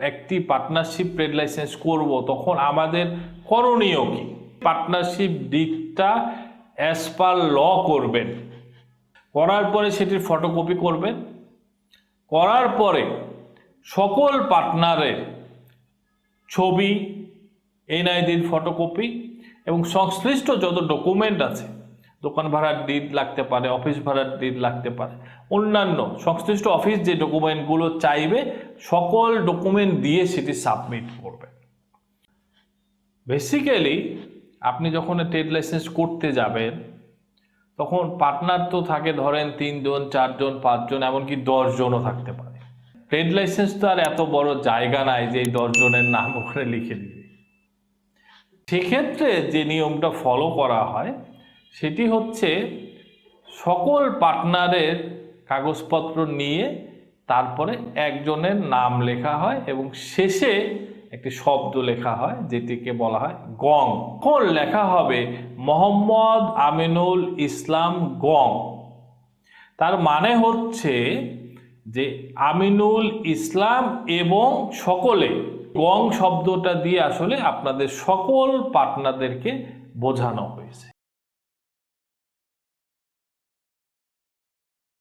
একটি partnership trade licence করব, তখন আমাদের করণীয় কি? পার্টনারশিপ ডিটটা অ্যাজ পার ল করবেন। করার পরে সেটির ফটোকপি করবেন। করার পরে সকল পার্টনারের ছবি এনআইডির ফটোকপি এবং সংশ্লিষ্ট যত ডকুমেন্ট আছে দোকান ভাড়ার ডিড লাগতে পারে, অফিস ভাড়ার ডিড লাগতে পারে। অন্যান্য সংশ্লিষ্ট অফিস যে ডকুমেন্টগুলো চাইবে, সকল ডকুমেন্ট দিয়ে সেটি সাবমিট করবেন বেসিক্যালি আপনি যখন ট্রেড লাইসেন্স করতে যাবেন, তখন পার্টনার তো থাকে ধরেন তিনজন, চারজন, পাঁচজন, এমনকি দশজনও থাকতে পারে। ট্রেড লাইসেন্স তো আর এত বড় জায়গা নাই যে এই দশজনের নাম ওখানে লিখে দিবে। সেক্ষেত্রে যে নিয়মটা ফলো করা হয় সেটি হচ্ছে সকল পার্টনারের কাগজপত্র নিয়ে তারপরে একজনের নাম লেখা হয় এবং শেষে একটি শব্দ লেখা হয়, যেটিকে বলা হয় গং। কোন লেখা হবে? মোহাম্মদ আমিনুল ইসলাম গং। তার মানে হচ্ছে যে আমিনুল ইসলাম এবং সকলে, গং শব্দটা দিয়ে আসলে আপনাদের সকল পার্টনারদেরকে বোঝানো হয়েছে।